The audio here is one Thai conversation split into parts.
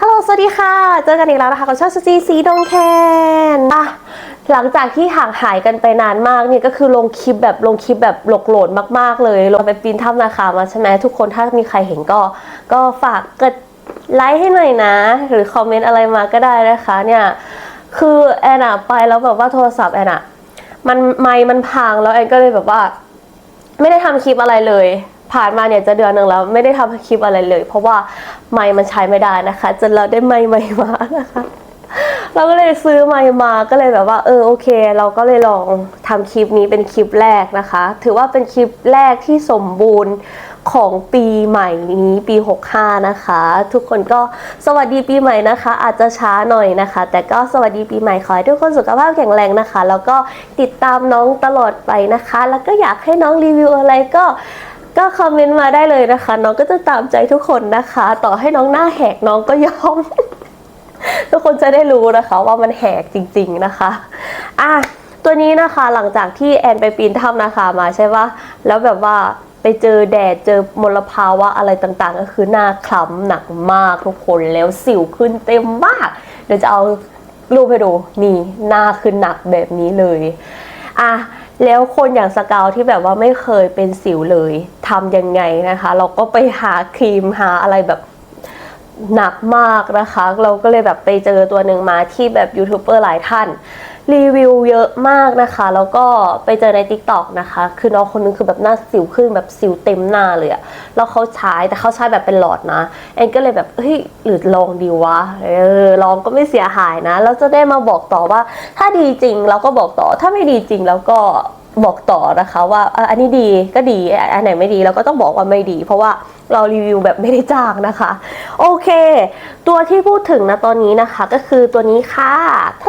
ฮัลโหล สวัสดีค่ะ เจอกันอีกแล้วนะคะกับช่องสจีสีดงแคนอะหลังจากที่ห่างหายกันไปนานมากเนี่ยก็คือลงคลิปแบบลงคลิปแบบหลกโหลดมาก ๆ เลย ลงไปปีนถ้ำนาคามาใช่ไหมทุกคนถ้ามีใครเห็นก็ ก็ฝากกดไลค์ให้หน่อยนะ หรือคอมเมนต์อะไรมาก็ได้นะคะเนี่ย คือแอนอะไปแล้วแบบว่าโทรศัพท์แอนอะมันไมค์มันพังแล้วแอนก็เลยแบบว่า ไม่ได้ทำคลิปอะไรเลย ผ่านมาเนี่ยจะเดือนหนึ่งแล้วไม่ได้ทำคลิปอะไรเลย เพราะว่าไมค์มันใช้ไม่ได้นะคะจนเราได้ไมค์ใหม่มานะคะเราก็เลยซื้อไมค์มาก็เลยแบบว่าเออโอเค เราก็เลยลองทำคลิปนี้เป็นคลิปแรกนะคะ ถือว่าเป็นคลิปแรกที่สมบูรณ์ของปีใหม่นี้ปี 65 นะคะ ทุกคนก็สวัสดีปีใหม่นะคะ อาจจะช้าหน่อยนะคะ แต่ก็สวัสดีปีใหม่ขอให้ทุกคนสุขภาพแข็งแรงนะคะ แล้วก็ติดตามน้องตลอดไปนะคะ แล้วก็อยากให้น้องรีวิวอะไรก็ ก็คอมเมนต์มาได้เลยนะคะ น้องก็จะตามใจทุกคนนะคะ ต่อให้น้องหน้าแหกน้องก็ยอม ทุกคนจะได้รู้นะคะ ว่ามันแหกจริง ๆนะคะอะตัวนี้นะคะหลังจากที่แอนไปปีนถ้ำนาคามาใช่ปะแล้วแบบว่าไปเจอแดดเจอมลภาวะอะไรต่างๆ ก็คือหน้าคล้ำหนักมากทุกคนแล้วสิวขึ้นเต็มมาก เดี๋ยวจะเอารูปให้ดูนี่หน้าขึ้นหนักแบบนี้เลยอะแล้วคนอย่างสกาวที่แบบว่าไม่เคยเป็นสิวเลย ทำยังไงนะคะ เราก็ไปหาครีมหาอะไรแบบหนักมากนะคะ เราก็เลยแบบไปเจอตัวหนึ่งมาที่แบบยูทูบเบอร์หลายท่าน รีวิวเยอะมากนะคะ แล้วก็ไปเจอใน t ิ k t o k นะคะ คือน้องคนนึงคือแบบหน้าสิวขึ้นแบบสิวเต็มหน้าเลยอะแล้วเขาใช้แต่เขาใช้แบบเป็นหลอดนะแอนก็เลยแบบเฮ้ยหรือลองดีวะเออลองก็ไม่เสียหายนะ แล้วจะได้มาบอกต่อว่า ถ้าดีจริงเราก็บอกต่อถ้าไม่ดีจริงแล้วก็ บอกต่อนะคะว่าอันนี้ดีก็ดีอันไหนไม่ดีเราก็ต้องบอกว่าไม่ดี เพราะว่าเรารีวิวแบบไม่ได้จ้างนะคะ โอเค ตัวที่พูดถึงนะตอนนี้นะคะ ก็คือตัวนี้ค่ะแท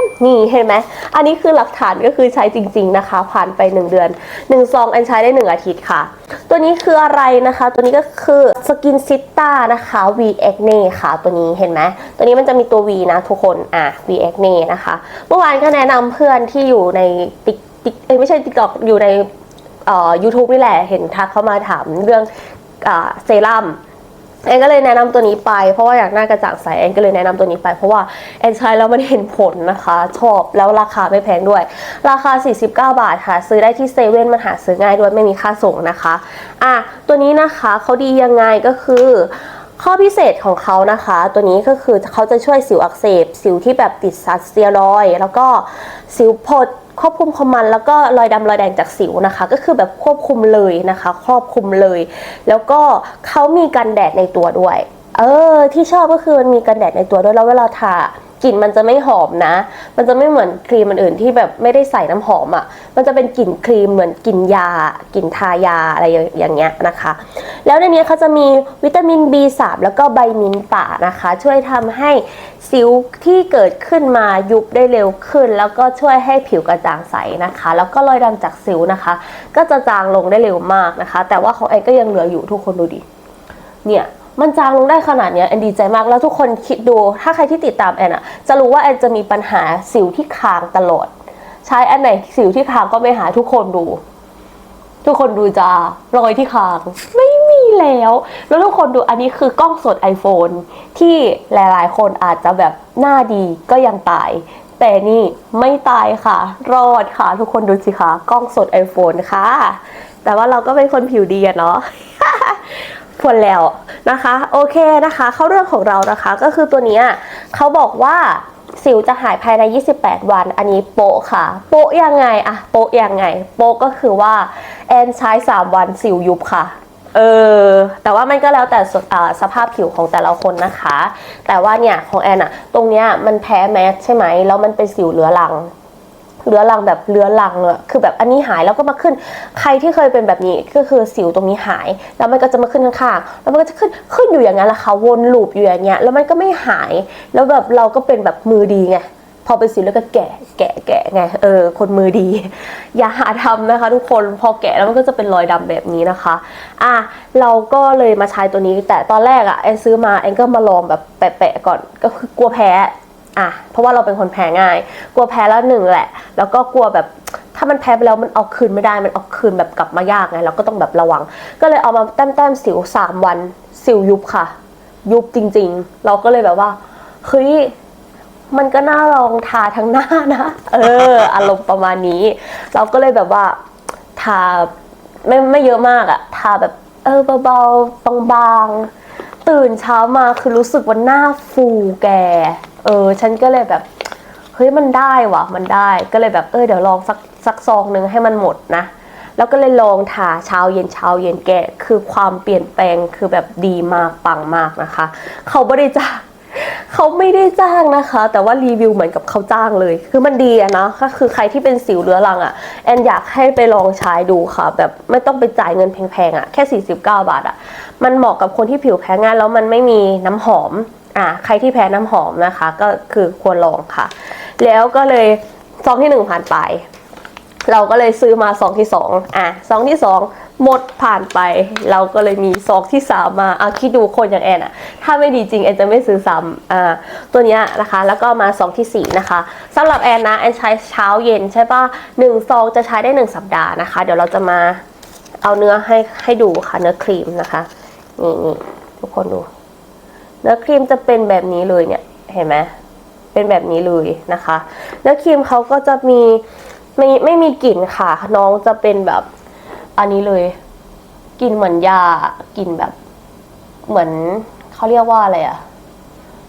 มนี่เห็นไหมอันนี้คือหลักฐานก็คือใช้จริง ๆนะคะ ผ่านไป 1 เดือน1ซองอันใช้ได้ 1 อาทิตย์ค่ะ ตัวนี้คืออะไรนะคะ ตัวนี้ก็คือสกินซิต้านะคะ V Acne ค่ะ ตัวนี้เห็นไหมตัวนี้มันจะมีตัว V นะทุกคนอะ V Acne นะคะ เมื่อวานก็แนะนำเพื่อนที่อยู่ในติ๊ก ติ๊กเอ้ยไม่ใช่ติ๊กตอกอยู่ในเอ่อ YouTube นี่แหละเห็นทักเข้ามาถามเรื่องอ่าเซรั่มแอนก็เลยแนะนำตัวนี้ไปเพราะว่าอยากหน้ากระจ่างใสแอนก็เลยแนะนำตัวนี้ไปเพราะว่าแอนใช้แล้วมันเห็นผลนะคะ ชอบแล้วราคาไม่แพงด้วย ราคา 49 บาทค่ะ ซื้อได้ที่เซเว่นมันหาซื้อง่ายด้วยไม่มีค่าส่งนะคะอะตัวนี้นะคะเขาดียังไงก็คือข้อพิเศษของเขานะคะ ตัวนี้ก็คือเขาจะช่วยสิวอักเสบ สิวที่แบบติดสารสเตียรอยแล้วก็สิวผด ควบคุมความมันแล้วก็รอยดำรอยแดงจากสิวนะคะ ก็คือแบบควบคุมเลยนะคะ ครอบคุมเลย แล้วก็เขามีกันแดดในตัวด้วย เออ ที่ชอบก็คือมันมีกันแดดในตัวด้วยแล้วเวลาทากลิ่นมันจะไม่หอมนะ มันจะไม่เหมือนครีมอื่นๆที่แบบไม่ได้ใส่น้ำหอมอะ่ะ มันจะเป็นกลิ่นครีมเหมือนกลิ่นยากลิ่นทายาอะไรอย่างเงี้ยนะคะ แล้วในนี้เขาจะมีวิตามิน B3 แล้วก็ใบมินป่านะคะ ช่วยทำให้สิวที่เกิดขึ้นมายุบได้เร็วขึ้น แล้วก็ช่วยให้ผิวกระจ่างใสนะคะ แล้วก็รอยดำจากสิวนะคะ ก็จะจางลงได้เร็วมากนะคะ แต่ว่าของแอนก็ยังเหลืออยู่ทุกคนดูดิเนี่ยมันจางลงได้ขนาดนี้แอนดีใจมากแล้วทุกคนคิดดู ถ้าใครที่ติดตามแอนอะจะรู้ว่าแอนจะมีปัญหาสิวที่คางตลอด ใช้อันไหนสิวที่คางก็ไม่หายทุกคนดู ทุกคนดูจ้ารอยที่คางไม่มีแล้ว แล้วทุกคนดูอันนี้คือกล้องสด iPhone ที่หลายๆ คนอาจจะแบบหน้าดีก็ยังตาย แต่นี่ไม่ตายค่ะ รอดค่ะ ทุกคนดูสิคะกล้องสด iPhone ค่ะ แต่ว่าเราก็เป็นคนผิวดีอะเนาะผลแล้วนะคะ โอเคนะคะ เข้าเรื่องของเรานะคะก็คือตัวนี้เขาบอกว่า สิวจะหายภายใน 28 วัน อันนี้โปะค่ะ โปะยังไงอะโปะยังไง โปะก็คือว่าแอนใช้ 3 วันสิวยุบค่ะเออแต่ว่ามันก็แล้วแต่สภาพผิวของแต่ละคนนะคะ แต่ว่าเนี่ยของแอนอะตรงเนี้ยมันแพ้แมสใช่ไหมแล้วมันเป็นสิวเรื้อรัง เรื้อรังแบบเรื้อรังเลยคือแบบอันนี้หายแล้วก็มาขึ้น ใครที่เคยเป็นแบบนี้ก็คือสิวตรงนี้หาย แล้วมันก็จะมาขึ้นข้างๆแล้วมันก็จะขึ้นขึ้นอยู่อย่างนั้นแหละค่ะวนลูปอยู่อย่างเงี้ยแล้วมันก็ไม่หาย แล้วแบบเราก็เป็นแบบมือดีไงพอเป็นสิวแล้วก็แก่แก่แก่ไงเออคนมือดี อย่าหาทำนะคะ ทุกคนพอแก่แล้วมันก็จะเป็นรอยดำแบบนี้นะคะ อะเราก็เลยมาใช้ตัวนี้แต่ตอนแรกอะแอนซื้อมาแอนก็มาลองแบบแปะๆก่อนก็คือกลัวแพ้ อะเพราะว่าเราเป็นคนแพ้ง่าย กลัวแพ้แล้วหนึ่งแหละ แล้วก็กลัวแบบถ้ามันแพ้ไปแล้วมันเอาคืนไม่ได้มันเอาคืนแบบกลับมายากไงเราก็ต้องแบบระวัง ก็เลยเอามาแต้มๆสิวสามวันสิวยุบค่ะ ยุบจริง ๆ เราก็เลยแบบว่าเฮ้ยมันก็น่าลองทาทั้งหน้านะเออ อารมณ์ประมาณนี้ เราก็เลยแบบว่าทาไม่ไม่เยอะมากอะทาแบบเออเบาๆบางๆตื่นเช้ามาคือรู้สึกว่าหน้าฟูแก เออ ฉันก็เลยแบบเฮ้ยมันได้วะมันได้ก็เลยแบบเออเดี๋ยวลองสักสักซองหนึ่งให้มันหมดนะ แล้วก็เลยลองทาเช้าเย็นเช้าเย็นแกคือความเปลี่ยนแปลงคือแบบดีมากปังมากนะคะ เขาไม่ได้จ้างเขาไม่ได้จ้างนะคะ แต่ว่ารีวิวเหมือนกับเขาจ้างเลย คือมันดีอะนะก็คือใครที่เป็นสิวเรื้อรังอะแอนอยากให้ไปลองใช้ดูค่ะ แบบไม่ต้องไปจ่ายเงินแพงๆอะแค่ 49 บาทอะมันเหมาะกับคนที่ผิวแพ้ง่ายแล้วมันไม่มีน้ำหอม อะใครที่แพ้น้ำหอมนะคะ ก็คือควรลองค่ะ แล้วก็เลยซองที่หนึ่งผ่านไป เราก็เลยซื้อมาซองที่สองอะซองที่สองหมดผ่านไป เราก็เลยมีซองที่สามมาอะคิดดูคนอย่างแอนอะถ้าไม่ดีจริงแอนจะไม่ซื้อซ้ำอ่าตัวเนี้ยนะคะ แล้วก็มาซองที่สี่นะคะสำหรับแอนนะแอนใช้เช้าเย็นใช่ปะหนึ่งซองจะใช้ได้หนึ่งสัปดาห์นะคะ เดี๋ยวเราจะมาเอาเนื้อให้ให้ดูค่ะเนื้อครีมนะคะนี่นี่ทุกคนดู เนื้อครีมจะเป็นแบบนี้เลยเนี่ยเห็นไหมเป็นแบบนี้เลยนะคะเนื้อครีมเขาก็จะมีไม่ไม่มีกลิ่นค่ะ น้องจะเป็นแบบอันนี้เลยกลิ่นเหมือนยากลิ่นแบบเหมือนเขาเรียกว่าอะไรอะ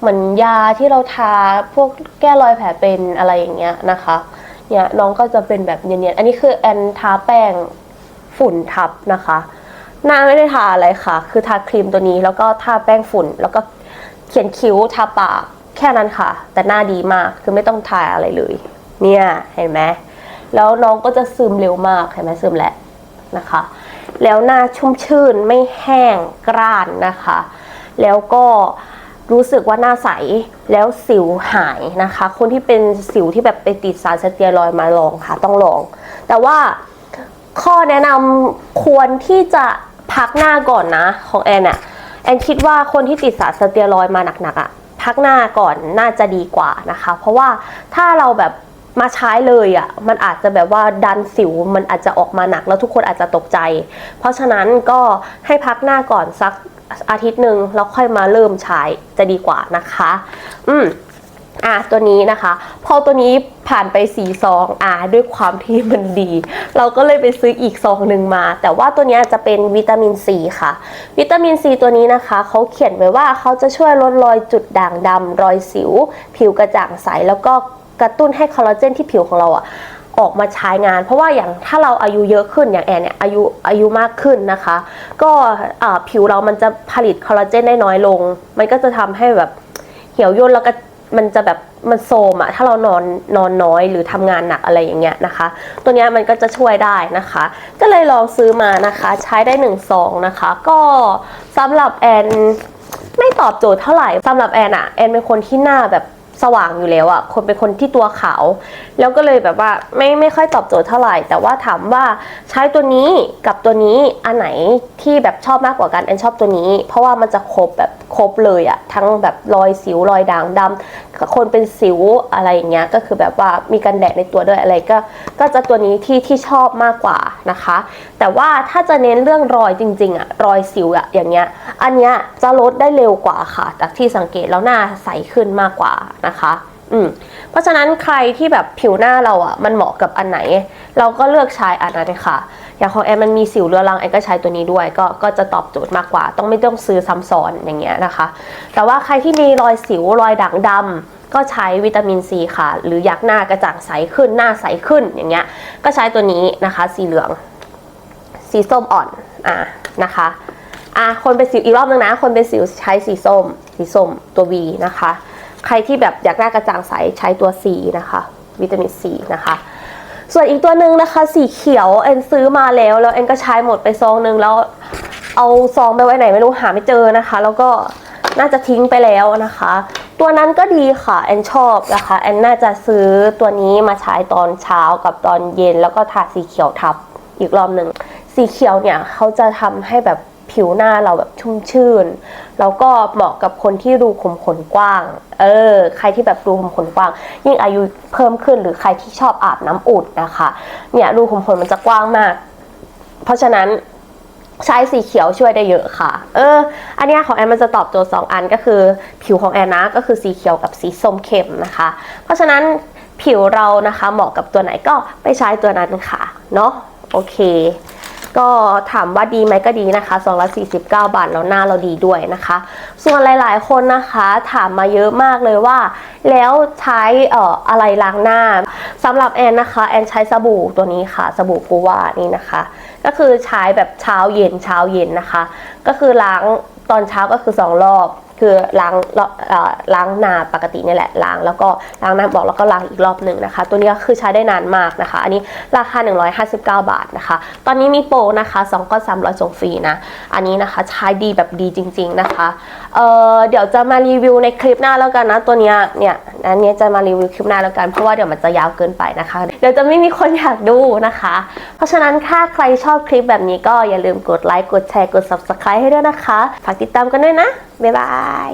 เหมือนยาที่เราทาพวกแก้รอยแผลเป็นอะไรอย่างเงี้ยนะคะเนี่ยน้องก็จะเป็นแบบเนียนๆอันนี้คือแอนทาแป้งฝุ่นทับนะคะ หน้าไม่ได้ทาอะไรค่ะ คือทาครีมตัวนี้แล้วก็ทาแป้งฝุ่นแล้วก็ เขียนคิ้วทาปากแค่นั้นค่ะ แต่หน้าดีมากคือไม่ต้องทาอะไรเลย เนี่ยเห็นไหมแล้วน้องก็จะซึมเร็วมากเห็นไหมซึมแหละนะคะ แล้วหน้าชุ่มชื่นไม่แห้งกร้านนะคะ แล้วก็รู้สึกว่าหน้าใสแล้วสิวหายนะคะ คนที่เป็นสิวที่แบบไปติดสารสเตียรอยมาลองค่ะ ต้องลอง แต่ว่าข้อแนะนำควรที่จะพักหน้าก่อนนะของแอนอะ แอนคิดว่าคนที่ติดสารสเตียรอยมาหนักๆอะพักหน้าก่อนน่าจะดีกว่านะคะ เพราะว่าถ้าเราแบบมาใช้เลยอะมันอาจจะแบบว่าดันสิวมันอาจจะออกมาหนักแล้วทุกคนอาจจะตกใจ เพราะฉะนั้นก็ให้พักหน้าก่อนสักอาทิตย์หนึ่งแล้วค่อยมาเริ่มใช้จะดีกว่านะคะ อืม อะตัวนี้นะคะ พอตัวนี้ผ่านไปสีซองอะด้วยความที่มันดี เราก็เลยไปซื้ออีกซองหนึ่งมา แต่ว่าตัวนี้จะเป็นวิตามินซีค่ะ วิตามินซีตัวนี้นะคะเขาเขียนไว้ว่าเขาจะช่วยลดรอยจุดด่างดำรอยสิว ผิวกระจ่างใส แล้วก็กระตุ้นให้คอลลาเจนที่ผิวของเราอะออกมาใช้งาน เพราะว่าอย่างถ้าเราอายุเยอะขึ้นอย่างแอนเนี่ยอายุอายุมากขึ้นนะคะ ก็ผิวเรามันจะผลิตคอลลาเจนได้น้อยลง มันก็จะทำให้แบบเหี่ยวย่นแล้วก็ มันจะแบบมันโซมอะถ้าเรานอนนอนน้อยหรือทำงานหนักอะไรอย่างเงี้ยนะคะ ตัวเนี้ยมันก็จะช่วยได้นะคะ ก็เลยลองซื้อมานะคะ ใช้ได้หนึ่งซองนะคะ ก็สำหรับแอนไม่ตอบโจทย์เท่าไหร่สำหรับแอนอะแอนเป็นคนที่หน้าแบบสว่างอยู่แล้วอะคนเป็นคนที่ตัวขาว แล้วก็เลยแบบว่าไม่ไม่ค่อยตอบโจทย์เท่าไหร่ แต่ว่าถามว่าใช้ตัวนี้กับตัวนี้อันไหนที่แบบชอบมากกว่ากันแอนชอบตัวนี้ เพราะว่ามันจะครบแบบ ครบเลยอะทั้งแบบรอยสิวรอยด่างดำคนเป็นสิวอะไรอย่างเงี้ยก็คือแบบว่ามีกันแดดในตัวด้วยอะไรก็ ก็จะตัวนี้ที่ที่ชอบมากกว่านะคะ แต่ว่าถ้าจะเน้นเรื่องรอยจริงๆอะรอยสิวอะอย่างเงี้ยอันเนี้ยจะลดได้เร็วกว่าค่ะ จากที่สังเกตแล้วหน้าใสขึ้นมากกว่านะคะ อืมเพราะฉะนั้นใครที่แบบผิวหน้าเราอะ่ะ มันเหมาะกับอันไหน เราก็เลือกใช้อันนั้นเลยค่ะ อย่างของแอนมันมีสิวเรื้อรังแอนก็ใช้ตัวนี้ด้วย ก็ก็จะตอบโจทย์มากกว่า ต้องไม่ต้องซื้อซ้ำซ้อนอย่างเงี้ยนะคะ แต่ว่าใครที่มีรอยสิวรอยด่างดำก็ใช้วิตามินซีค่ะ หรืออยากหน้ากระจ่างใสขึ้นหน้าใสขึ้นอย่างเงี้ย ก็ใช้ตัวนี้นะคะ สีเหลือง สีส้มอ่อนอะนะคะอะคนเป็นสิวอีกรอบนึงนะ คนเป็นสิวใช้สีส้ม สีส้มตัว V นะคะ ใครที่แบบอยากหน้ากระจ่างใสใช้ตัว C นะคะ วิตามิน C นะคะ ส่วนอีกตัวหนึ่งนะคะ สีเขียวแอนซื้อมาแล้วแล้วแอนก็ใช้หมดไปซองหนึ่งแล้วเอาซองไปไว้ไหนไม่รู้หาไม่เจอนะคะ แล้วก็น่าจะทิ้งไปแล้วนะคะ ตัวนั้นก็ดีค่ะแอนชอบนะคะแอนน่าจะซื้อตัวนี้มาใช้ตอนเช้ากับตอนเย็น แล้วก็ทาสีเขียวทับอีกรอบหนึ่งสีเขียวเนี่ยเขาจะทำให้แบบ ผิวหน้าเราแบบชุ่มชื่น แล้วก็เหมาะกับคนที่รูขุมขนกว้าง เออ ใครที่แบบรูขุมขนกว้าง ยิ่งอายุเพิ่มขึ้นหรือใครที่ชอบอาบน้ำอุ่นนะคะ เนี่ยรูขุมขนมันจะกว้างมาก เพราะฉะนั้นใช้สีเขียวช่วยได้เยอะค่ะ เออ อันนี้ของแอนมันจะตอบโจทย์สองอันก็คือ ผิวของแอนนะก็คือสีเขียวกับสีส้มเข้มนะคะ เพราะฉะนั้นผิวเรานะคะเหมาะกับตัวไหนก็ไปใช้ตัวนั้นค่ะ เนาะ โอเค ก็ถามว่าดีไหมก็ดีนะคะ 249 บาทแล้วหน้าเราดีด้วยนะคะ ส่วนหลาย ๆ คนนะคะถามมาเยอะมากเลยว่า แล้วใช้อออะไรล้างหน้าสำหรับแอนนะคะ แอนใช้สบู่ตัวนี้ค่ะ สบู่กูว่านี่นะคะ ก็คือใช้แบบเช้าเย็นเช้าเย็นนะคะ ก็คือล้างตอนเช้าก็คือสองรอบ คือล้างล้างน้าปกตินี่แหละล้างแล้วก็ล้างน้ำบอกแล้วก็ล้างอีกรอบหนึ่งนะคะ ตัวนี้ก็คือใช้ได้นานมากนะคะ อันนี้ราคา 159 บาทนะคะ ตอนนี้มีโปรนะคะ2ก้อน300ส่งฟรีนะ อันนี้นะคะใช้ดีแบบดีจริง ๆนะคะเเดี๋ยวจะมารีวิวในคลิปหน้าแล้วกันนะตัวนี้เนี่ยอันนี้จะมารีวิวคลิปหน้าแล้วกันเพราะว่าเดี๋ยวมันจะยาวเกินไปนะคะ เดี๋ยวจะไม่มีคนอยากดูนะคะ เพราะฉะนั้นถ้าใครชอบคลิปแบบนี้ก็อย่าลืมกดไลค์กดแชร์กด subscribe ให้ด้วยนะคะฝากติดตามกันด้วยนะบ๊ายบายาย